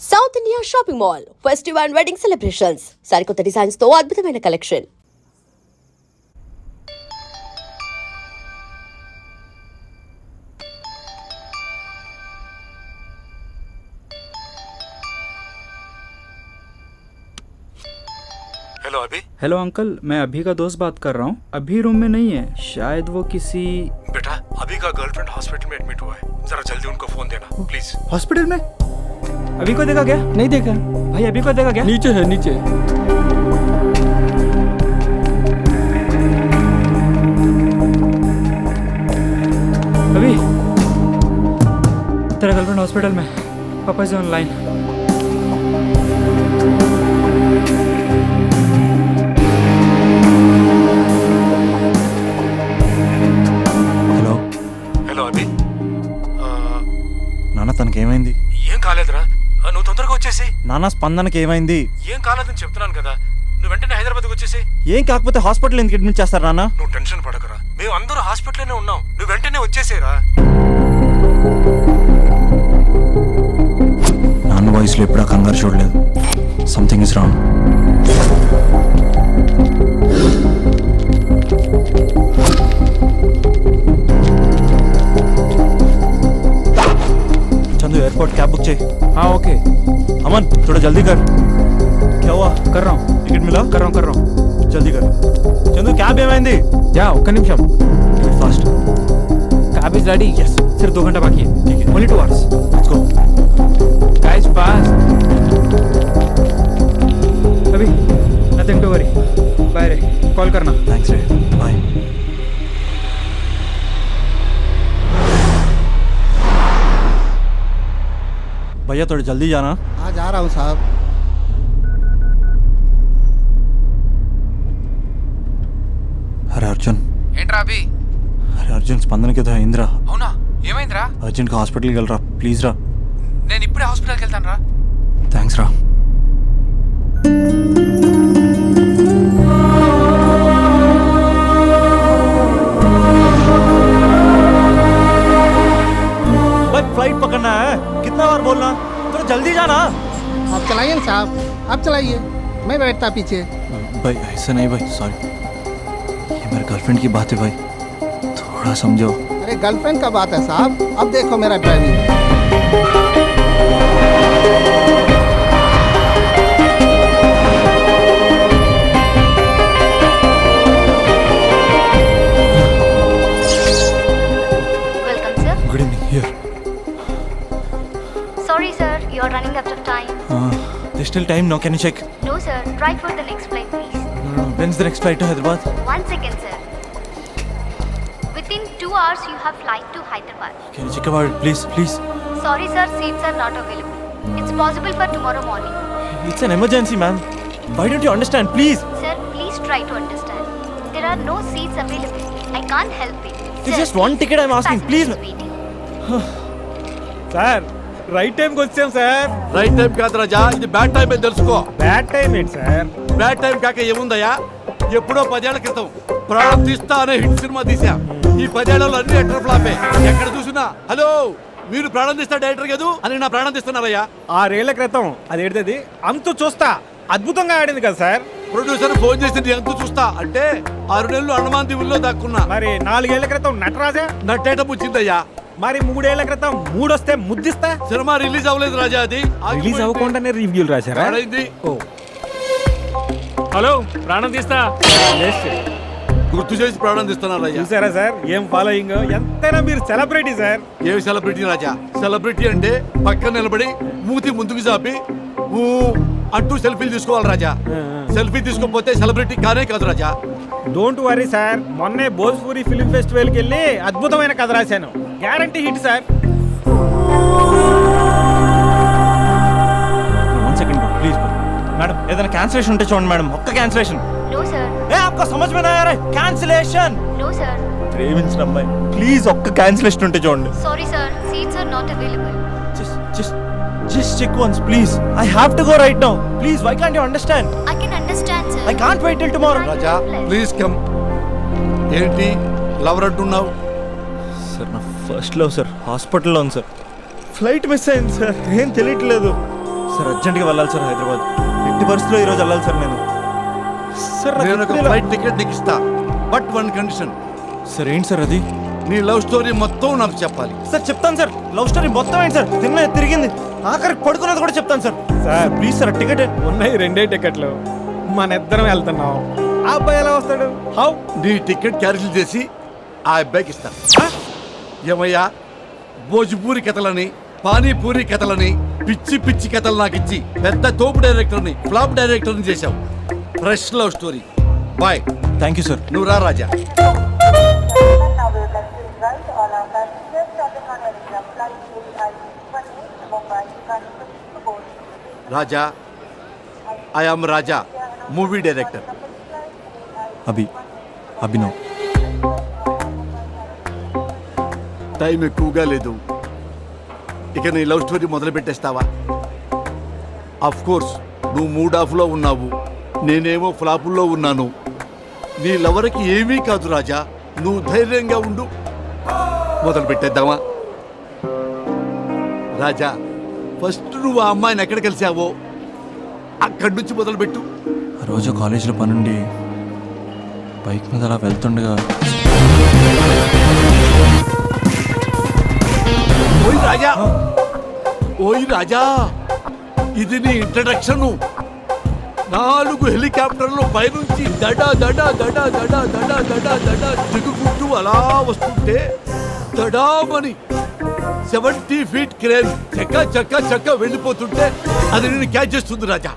south India shopping mall festival and wedding celebrations సరికొత్త designs తో అద్భుతమైన కలెక్షన్ हेलो अभी हेलो अंकल मैं अभी का दोस्त बात कर रहा हूँ अभी रूम में नहीं है शायद वो किसी बेटा अभी का गर्लफ्रेंड हॉस्पिटल में एडमिट हुआ है जरा जल्दी उनको फोन देना प्लीज हॉस्पिटल में अभी को देखा क्या? नहीं देखा। भाई अभी को देखा क्या? नीचे है नीचे। अभी। तेरा गर्लफ्रेंड हॉस्पिटल में पापा से ऑनलाइन నాన్న స్పందనకి ఏమైంది? ఏం కాలేదని చెప్తున్నాను కదా. నువ్వు వెంటనే హైదరాబాద్కి వచ్చేసి. ఏం కాకపోతే హాస్పిటల్ ఎందుకు అడ్మిట్ చేస్తారు నాన్న నువ్వు టెన్షన్ పడకరా. మేము అందరూ హాస్పిటల్లోనే ఉన్నాం. నువ్వు వెంటనే వచ్చేసేరా. నాన్న వాయిస్లో ఎప్పుడా కంగారు చూడలేదు. Something is wrong airport cab book चाहिए हाँ ओके अमन थोड़ा जल्दी कर क्या हुआ कर रहा हूँ टिकट मिला कर रहा हूँ कर रहा हूँ जल्दी कर चंदू कैब ఏమైంది యా ఒక్క నిమిషం fast cab is ready yes सिर्फ दो घंटा बाकी है ठीक है। ओनली टू आवर्स भैया थोड़ा जल्दी जाना हाँ जा रहा हूँ साहब अरे अर्जुन ఏంట్రా అభి అరే అర్జున్ స్పందనకి ఏదో అయిందిరా అవునా ఏమైందిరా అర్జెంట్గా హాస్పిటల్కి వెళ్ళరా ప్లీజ్ రా నేను ఇప్పుడే హాస్పిటల్కి వెళ్తాను రా థ్యాంక్స్ రా आप चलाइए। मैं बैठता पीछे। भाई ऐसा नहीं भाई सॉरी ये मेरे गर्लफ्रेंड की बात है भाई। थोड़ा समझो अरे गर्लफ्रेंड का बात है साहब। अब देखो मेरा driving still time now can you check No, sir. Try for the next flight, please. no, no, when's the next flight to hyderabad One second, sir. Within two hours, you have flight to Hyderabad. can you check about it please please Sorry, sir, seats are not available. It's possible for tomorrow morning. it's an emergency ma'am why don't you understand please Sir, please try to understand. There are no seats available. I can't help it. It's Sir, just one ticket I'm asking, please. Sir right టైంకి వచ్చాం sir right time కాదు రాజా ఇది bad time అని తెలుసుకో. Bad time ఏంటి sir bad time కాక ఏముందయ్యా? ఎప్పుడో పదేళ్ళ క్రితం ప్రాణం తీస్తా అనే హిట్ సినిమా తీసా ఈ పదేళ్ళలో అన్ని ఎటర్ ఫ్లాపే. ఎక్కడ చూసినా హలో మీరు ప్రాణం తీస్తా డైరెక్టర్ కదూ అని నా ప్రాణం తీస్తున్నారయ్యా. ఆరేళ్ళ క్రితం అది ఏంటది అంతు చూస్తా. అద్భుతంగా ఆడింది కదా సార్ ప్రొడ్యూసర్ ఫోన్ చేసి నీ ఎంత చూస్తా అంటే ఆరు నెలలు అండమాన్ దీవుల్లో దాక్కున్నా. మరి నాలుగేళ్ళ క్రితం నటరాజా? నట్టేట ముచ్చిందయ్యా మరి మూడేళ్ళ క్రితం మూడొస్తే ముద్దిస్తా? సినిమా రిలీజ్ అవ్వలేదు రాజా అది. రిలీజ్ అవ్వకుండానే రివ్యూలు రాశారా. ఓ. హలో ప్రాణం తీస్తా. గుర్తు చేసి ప్రాణం తీస్తున్నారయ్యా చూసారా సార్? ఏం ఫాలోయింగ్? ఎంతైనా మీరు సెలబ్రిటీ సార్. ఏమి సెలబ్రిటీ రాజా? సెలబ్రిటీ అంటే పక్కన నిలబడి మూతి ముందుకు చాపి అంటూ సెల్ఫీలు తీసుకోవాలి రాజా. సెల్ఫీ తీసుకోకపోతే సెలబ్రిటీ కానే కాదు రాజా. డోంట్ వరీ సార్ మొన్నే భోజ్పూరి ఫిలిం ఫెస్టివల్కి వెళ్ళి అద్భుతమైన కథ రాశాను guarantee hit sir one second bro, please bro. Madam ఏదైనా క్యాన్సిలేషన్ ఉంటే చూడండి మేడం ఒక్క క్యాన్సిలేషన్ No, sir. ఏ आपको समझ में नहीं आ रहा है कैंसिलेशन No, sir. ప్రేమించిన అమ్మాయి ప్లీజ్ ఒక్క క్యాన్సిలేషన్ ఉంటే చూడండి Sorry, sir. Seats are not available. Just just just check once please I have to go right now please why can't you understand I sir. I can't wait till tomorrow Raja please come ఏంటి? Lover అంటున్నావు? Sir నా first love sir హాస్పిటల్లో ఉంది sir flight miss అయింది sir ఏం తెలియట్లేదు. Sir అర్జెంట్గా వెళ్ళాలి సార్ హైదరాబాద్. ఎట్టి పరిస్థితిలో ఈరోజు వెళ్ళాలి సార్ నేను. సార్ నేను ఒక ఫ్లైట్ టికెట్ నీకు ఇస్తా బట్ వన్ కండిషన్ సార్ ఏంటి సార్ అది? నీ లవ్ స్టోరీ మొత్తం నాకు చెప్పాలి. సార్ చెప్తాను సార్ లవ్ స్టోరీ మొత్తం ఏంటి సార్ తిన్న తిరిగింది. ఆఖరికి పడుకున్నది కూడా చెప్తాను sir sir please sir ticket ఉన్నాయి రెండే టికెట్లు మన ఇద్దరం వెళ్తున్నాం. ఆ అబ్బాయి ఎలా వస్తాడు? హౌ? నీ టికెట్ క్యాన్సిల్ చేసి ఆ అబ్బాయికి ఇస్తా. ఆ? ఏమయ్యా? భోజ్పూరి కథలని పానీపూరి కథలని పిచ్చి పిచ్చి కథలు నాకు ఇచ్చి పెద్ద తోపు డైరెక్టర్ని ఫ్లాప్ డైరెక్టర్ని చేశావు. Fresh love story boy thank you sir నువ్వు రా Raja. Raja I am Raja. Movie director Abhi Abhinav time ఎక్కువగా లేదు. ఇక నీ లవ్ స్టోరీ మొదలు పెట్టేస్తావా? అఫ్ కోర్స్ నువ్వు మూడ్ ఆఫ్లో ఉన్నావు. నేనేమో ఫ్లాపుల్లో ఉన్నాను. నీ లవర్కి ఏమీ కాదు రాజా. నువ్వు ధైర్యంగా ఉండు. మొదలు పెట్టేద్దామా? రాజా ఫస్ట్ నువ్వు ఆ అమ్మాయిని ఎక్కడ కలిసావో అక్కడి నుంచి మొదలుపెట్టు. రోజు కాలేజీలో పనుండి బైక్ మీద అలా వెళ్తుండగా ఓయ్ రాజా! ఓయ్ రాజా! ఇది నీ ఇంట్రడక్షన్ నాలుగు హెలికాప్టర్లు పైనుంచి దడ దడ దడ దడ దడ దడ దడ దిగుకుంటూ అలా వస్తుంటే దడామని సెవెంటీ ఫీట్ క్రేన్ చక్క చక్క చక్క వెళ్ళిపోతుంటే అది నేను క్యాచ్ చేస్తుంది రాజా.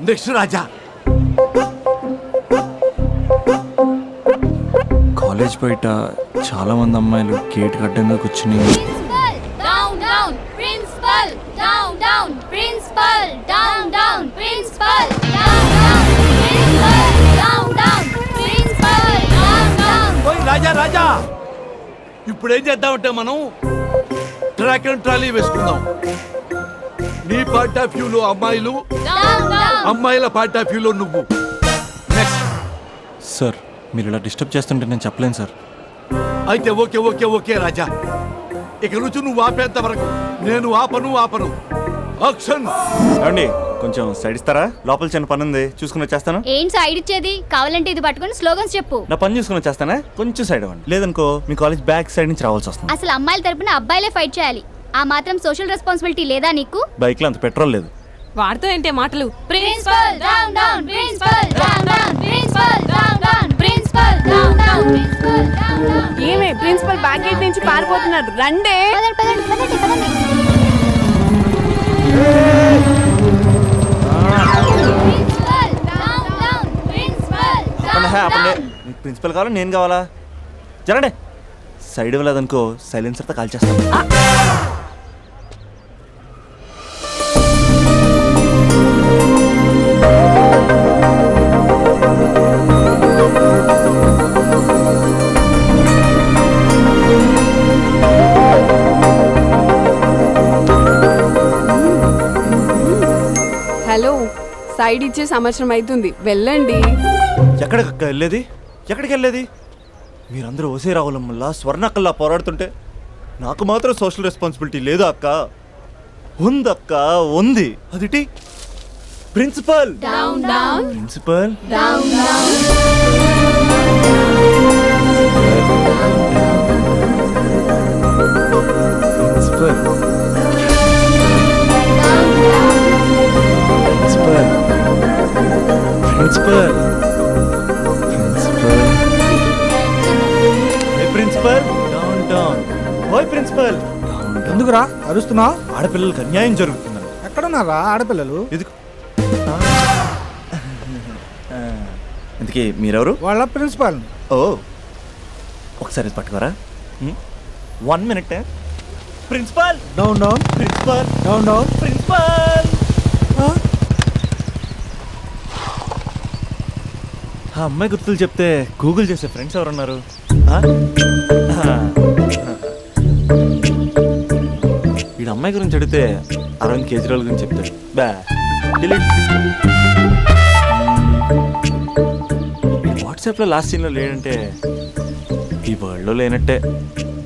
నెక్స్ట్ రాజా. కాలేజ్ బయట చాలా మంది అమ్మాయిలు గేట్ గడ్డంగా కూర్చుని రాజా రాజా. ఇప్పుడు ఏం చేద్దామంటే మనం ట్రాక్ అండ్ ట్రాలీ వేసుకుందాం. నీ పార్ట్ ఆఫ్ వ్యూలో అమ్మాయిలు అమ్మాయిల పార్ట్ ఆఫ్ వ్యూలో నువ్వు. నెక్స్ట్ సార్ మీరు ఇలా డిస్టర్బ్ చేస్తుంటే నేను చెప్పలేను సార్. అయితే ఓకే ఓకే ఓకే రాజా. ఇక నుంచి నువ్వు ఆపేంత వరకు నేను ఆపను ఆపను. యాక్షన్ ఏమండి కొంచెం సైడ్ ఇస్తారా? లోపల చిన్న పని ఉంది చూసుకుని వచ్చేస్తాను. ఏంటి సైడ్ ఇచ్చేది? కావాలంటే ఇది పట్టుకొని స్లోగన్స్ చెప్పు. నా పని చూసుకుని వచ్చేస్తానా? కొంచెం సైడ్ అవ్వండి లేదనుకో మీ కాలేజ్ బ్యాక్ సైడ్ నుంచి రావాల్సి వస్తుంది. అసలు అమ్మాయిల తరపున అబ్బాయిలే ఫైట్ చేయాలి. ఆ మాత్రం సోషల్ రెస్పాన్సిబిలిటీ లేదా నీకు? బైక్లో అంత పెట్రోల్ లేదు. వాడుతూ ఏంటే మాటలు. Principal down down principal down down principal down down principal down down principal down down ఏమే ప్రిన్సిపల్ బ్యాక్ గేట్ నుంచి పారిపోతున్నారు. రండే. పదండి పదండి పదండి పదండి. ప్రిన్సిపల్ కావాలా? నేను కావాలా? జరండి సైడ్ ఇవ్వలేదనుకో సైలెన్సర్తో కాల్ చేస్తాను. సైడ్ ఇచ్చే సంవత్సరం అవుతుంది వెళ్ళండి. ఎక్కడికి వెళ్ళేది? ఎక్కడికి వెళ్ళేది? మీరందరూ ఓసే రావులమ్మల్లా స్వర్ణక్కల్లా పోరాడుతుంటే నాకు మాత్రం సోషల్ రెస్పాన్సిబిలిటీ లేదు అక్క. ఉందక్క ఉంది. అదిటి? Principal down down principal down down principal principal. Principal. ఏ ప్రిన్సిపల్. డౌన్ డౌన్ ఓయ్ ప్రిన్సిపల్. ఎందుకురా? అరుస్తున్నావు ఆడపిల్లలకు అన్యాయం జరుగుతుందని ఎక్కడున్నారా ఆడపిల్లలు? ఎందుకు? ఇందుకే మీరెవరు? వాళ్ళ ప్రిన్సిపాల్. ఓ. ఒకసారి ఇది పట్టుకోరా? One minute principal. Down down principal. Down down principal. ఆ అమ్మాయి గుర్తులు చెప్తే గూగుల్ చేసే ఫ్రెండ్స్ ఎవరున్నారు? ఆ? వీడు అమ్మాయి గురించి అడిగితే అరవింద్ కేజ్రీవాల్ గురించి చెప్తాడు. బా డిలీట్. వాట్సాప్లో లాస్ట్ సీన్లో లేడంటే ఈ వరల్డ్లో లేనట్టే.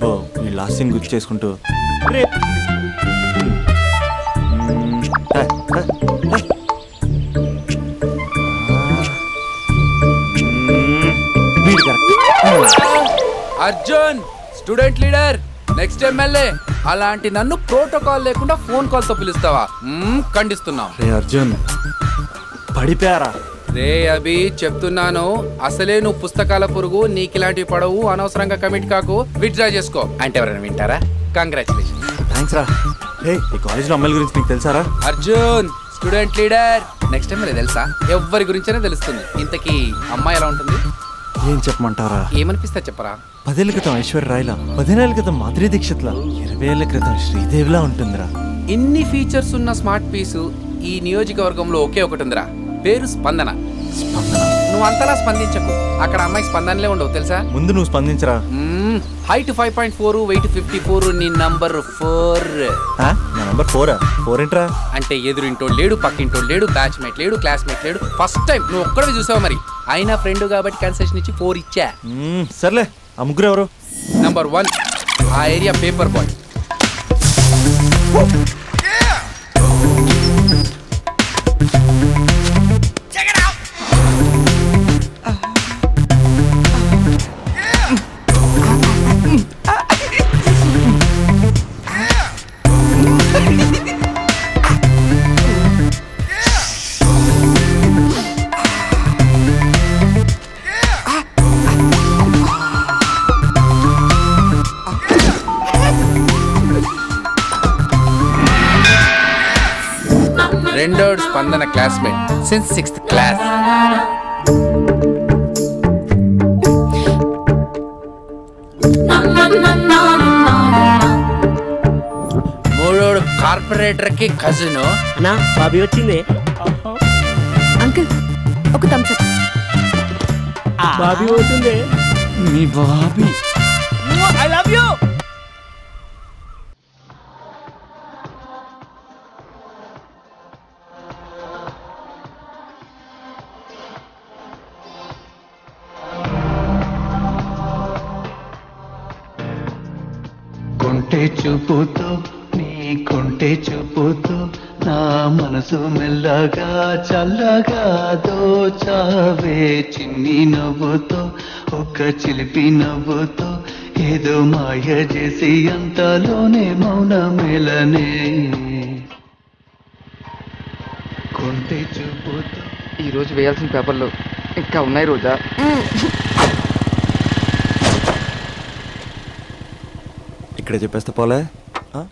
బో ఈ లాస్ట్ సీన్ గుర్తు చేసుకుంటూ. రే. Arjun student leader next MLA అలాంటి నన్ను ప్రోటోకాల్ లేకుండా ఫోన్ కాల్తో పిలుస్తావా? మ్మ్, ఖండిస్తున్నాం. రే అర్జున్ పడిపోయారా? రే అభి చెప్తున్నాను. అసలే నువ్వు పుస్తకాల పురుగు నీకు ఇలాంటివి పడవు అనవసరంగా కమిట్ కాకు. విత్డ్రా చేసుకో. అంటే ఎవరైనా వింటారా? కంగ్రాచులేషన్ థ్యాంక్స్ రా. రే ఈ కాలేజ్లో అమ్మాయిల గురించి నీకు తెలుసారా? Arjun student leader next time తెలుసా? ఎవరి గురించైనా తెలుస్తుంది. ఇంతకీ అమ్మాయి ఎలా ఉంటుంది? ఏం చెప్పమంటారా ఏమనిపిస్తా చెప్పరా? పదేళ్ళ క్రితం ఐశ్వర్య రాయ్లా పదిహేనేళ్ళ క్రితం మాధురి దీక్షిత్లా ఇరవై ఏళ్ళ క్రితం శ్రీదేవిలా ఉంటుందిరా. ఇన్ని ఫీచర్స్ ఉన్న స్మార్ట్ పీసు ఈ నియోజకవర్గంలో ఒకే ఒకటి ఉందిరా పేరు స్పందన. స్పందన? నువ్వు అంతలా స్పందించకు. అక్కడ అమ్మాయి స్పందనలే ఉండవు తెలుసా? ముందు నువ్వు స్పందించరా? Height five point four weight fifty four నీ నంబర్ ఫోర్ ఆ? నా నంబర్ ఫోరా ఫోర్ ఏంట్రా? అంటే ఎదురింటో లేడు పక్కింటో లేడు బ్యాచ్మేట్ లేడు క్లాస్మేట్ లేడు. ఫస్ట్ టైం నువ్వు ఒక్కడే చూసావు మరి. అయినా ఫ్రెండ్ కాబట్టి కన్సెషన్ ఇచ్చి ఫోర్ ఇచ్చా? మ్మ్, సర్లే. ఆ ముగ్గురు ఎవరు? నంబర్ వన్ ఆ area paper boy. Spandana classmate since sixth class మూడోడు కార్పొరేటర్కి కజిన్. నా బాబీ వచ్చింది. అంకుల్ ఒక థమ్స్ అప్ బాబీ పోతుంది మీ బాబీ. ఐ లవ్ యూ మనసు మెల్లగా చల్లగా దోచావే. చిన్ని నవ్వుతో ఒక చిలిపి నవ్వుతో ఏదో మాయ చేసి అంతలోనే మౌన మేలనే కొంటె చూపుతో. ఈ రోజు వేయాల్సిన పేపర్లు ఇంకా ఉన్నాయి రోజా? ఇక్కడే చెప్పేస్తే పోలే. ఆ?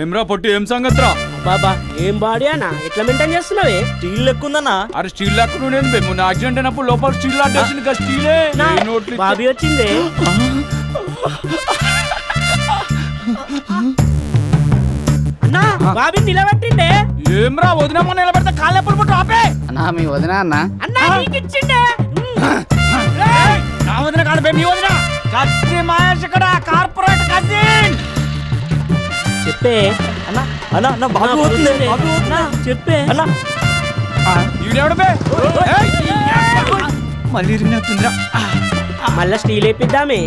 ఏమ్రా పొట్టి ఏం సంగతిరా? బాబా ఏం బాడీ అన్న? ఎట్లా మెయింటైన్ చేస్తున్నావే? స్టీల్ లెక్కుందన్నా? అరే స్టీల్ లాక్ నుండి మొన్న యాక్సిడెంట్ అయినప్పుడు లోపల స్టీల్ లాట్టేసింది ఇంకా స్టీలే. నోట్లు బాబీ వచ్చింది. అన్నా బాబీ నిలబెట్టిండే ఏమ్రా వదినమ్మ నిలబెడితే కాళ్ళు ఎప్పుడు పుట్టు? ఆపే. అన్నా మీ వదిన అన్న? అన్నా నీకు ఇచ్చిండే నా వదిన కాదు మీ వదిన. కత్తి మహేష్ ఇక్కడ కార్పొరేట్ కజిన్ చెప్పే. అన్నా అన్నా నా బాబు పోతుంది బాబు అన్నా, చెప్పే. అన్నా. మళ్ళీ ఇరిగినట్టుందిరా మళ్ళా స్టీల్ వేపిద్దామే.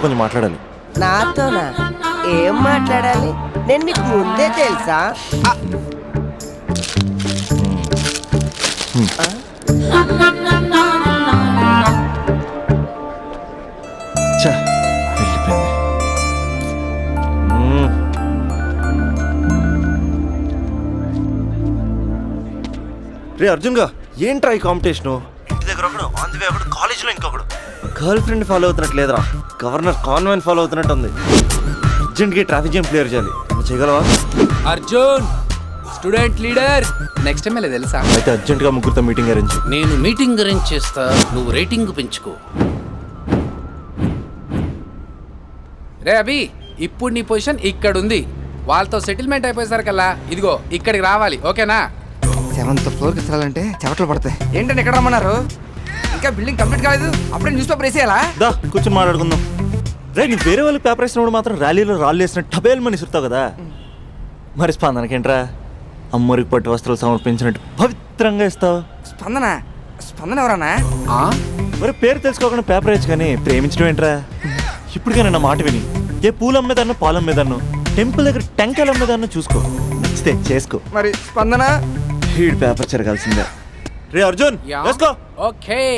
కొంచెం మాట్లాడాలి. నాతోనా? ఏం మాట్లాడాలి? నేను మీకు ముందే తెలుసా. రే అర్జున్గా ఏంట్రా ఈ కాంపిటీషను? ఇంటి దగ్గర ఒకడు ఆన్ ది వే ఒకడు కాలేజీలో ఇంకొకడు. గర్ల్ ఫ్రెండ్ ఫాలో అవుతున్నట్టు లేదురా. గవర్నర్ కాన్వెంట్ ఫాలో అవుతున్నట్టు ఉంది. అర్జెంట్గా ట్రాఫిక్ జామ్ క్లియర్ చేయాలి. చేయగలవా? Arjun student leader. Next MLA తెలుసా? అయితే అర్జెంట్గా ముగ్గురితో మీటింగ్ అరేంజ్ నేను మీటింగ్ అరేంజ్ చేస్తా నువ్వు రేటింగ్ పెంచుకో. రే అభి ఇప్పుడు నీ పొజిషన్ ఇక్కడ ఉంది వాళ్ళతో సెటిల్మెంట్ అయిపోయేసరికల్లా ఇదిగో ఇక్కడికి రావాలి ఓకేనా? సెవెంత్ ఫ్లోర్కి వెళ్ళాలంటే చెవట్లు పడతాయి. ఏంటంటే ఎక్కడ రమ్మన్నారు? ఇంకా బిల్డింగ్ కంప్లీట్ కాలేదు అప్పుడే న్యూస్ పేపర్ వేసేయాలా? దా కూర్చొని మాట్లాడుకుందాం. రే నీ వేరే వాళ్ళు పేపర్ వేసినప్పుడు మాత్రం ర్యాలీలో రాళ్ళు వేసిన టబేల్ మని సుడతావు కదా? మరి స్పందనకేంట్రా? అమ్మరికి పట్టు వస్త్రాలు సమర్పించినట్టు పవిత్ర చిత్రంగా ఇస్తావు. స్పందన? స్పందన ఎవరన్నా? ఆ? మరి పేరు తెలుసుకోకుండా పేపర్ వేయచ్చు కానీ ప్రేమించడం ఏంట్రా? ఇప్పటికైనా నా మాట విని. ఏ పూలు అమ్మేదాన్నో పాలు అమ్మేదాన్నో టెంపుల్ దగ్గర టెంకాయలు అమ్మేదాన్నో చూసుకో. నచ్చితే చేసుకో. మరి స్పందన? హీడ్ పేపర్ చెరగాల్సిందే. రే అర్జున్ ఓకే.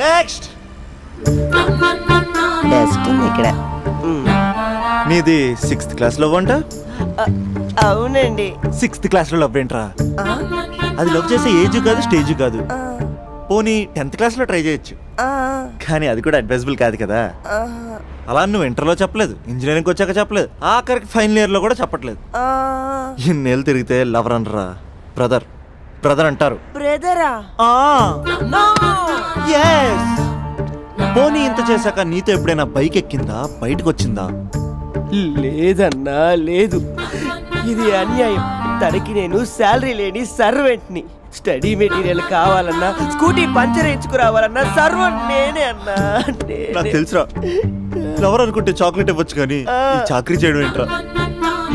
నెక్స్ట్ డస్ట్ ఉంది ఇక్కడ నీది సిక్స్త్ క్లాస్లో వంట అవునండి. సిక్స్త్ క్లాస్లో లవ్ ఏంట్రా? అది లవ్ చేసే ఏజ్ కాదు స్టేజ్ కాదు. పోనీ టెన్త్ క్లాస్లో ట్రై చేయొచ్చు. కానీ అది కూడా అడ్వైజబుల్ కాదు కదా. అలా నువ్వు ఇంటర్లో చెప్పలేదు ఇంజనీరింగ్ వచ్చాక చెప్పలేదు ఆఖరికి ఫైనల్ ఇయర్లో కూడా చెప్పట్లేదు. ఇన్నేళ్ళు తిరిగితే లవర్ అనరా బ్రదర్ బ్రదర్ అంటారు. బ్రదరా? పోనీ ఇంత చేశాక నీతో ఎప్పుడైనా బైక్ ఎక్కిందా? బయటకు వచ్చిందా లేదన్నా లేదు. ఇది అన్యాయం. తనకి నేను శాలరీ లేని సర్వెంట్ని. స్టడీ మెటీరియల్ కావాలన్నా స్కూటీ పంచర్ వేయించుకురావాలన్నా సర్వెంట్ నేనే అన్నా. నేనే. నాకు తెలుసురా. లవర్ అనుకుంటే చాక్లెట్ ఇవ్వచ్చు కానీ ఈ చాకరీ చేయడం ఏంట్రా?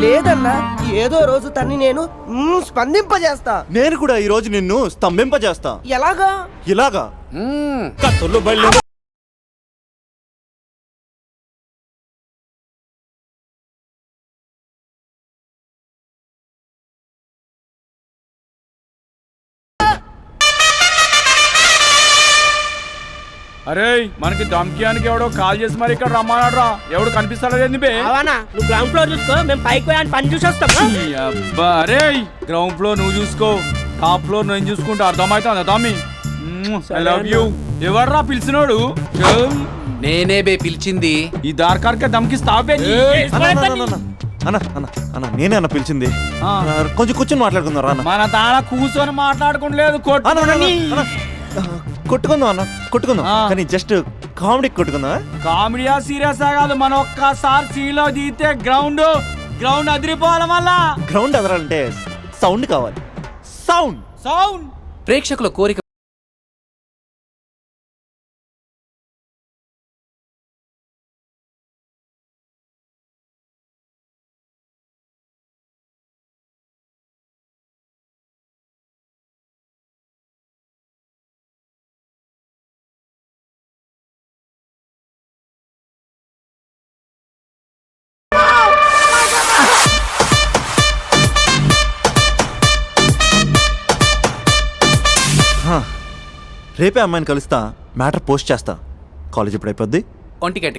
లేదన్నా ఏదో రోజు తన్ని నేను స్పందింపజేస్తా. నేను కూడా ఈ రోజు నిన్ను స్తంభింపజేస్తా. ఎలాగా? ఇలాగా? మ్మ్. కత్తుల్లో అరే మనకి దమ్కియానికి ఎవడో కాల్ చేసి మరి ఇక్కడ రమ్మన్నాడు రా ఎవడు కనిపిస్తాడో బే? అవనా నువ్వు గ్రౌండ్ ఫ్లోర్ చూసుకో మేము పైకి పోయి ఆయన పని చూసి వస్తాం ఈ అబ్బా అరే గ్రౌండ్ ఫ్లోర్ నువ్వు చూసుకో. టాప్ ఫ్లోర్ నేను చూసుకుంటా అర్థమవుతుందా తమ్మి? ఐ లవ్ యూ ఎవర్రా పిలిచినోడు. నేనే బే పిలిచింది. ఈ దార్కార్కే దమ్కి స్టాప్ అన్న, అన్న, అన్న, నేనే అన్న పిలిచింది. కొంచెం కూర్చొని మాట్లాడుకుందాం రా. మన తాన కూర్చొని మాట్లాడుకుంటలేదు కొట్టుకుందాం అన్న కొట్టుకుందాం. ఆ. కానీ జస్ట్ కామెడీ కొట్టుకుందాం కామెడీయా సీరియస్ కాదు మన ఒక్కసారి సీలో దిగితే గ్రౌండ్ గ్రౌండ్ అదిరిపోవాలి మళ్ళా. గ్రౌండ్ ఎదరాలంటే సౌండ్ కావాలి. సౌండ్ సౌండ్ ప్రేక్షకుల కోరిక రేపే అమ్మాయిని కలుస్తా మ్యాటర్ పోస్ట్ చేస్తా. కాలేజ్ ఎప్పుడు అయిపోద్ది ఒంటిగంట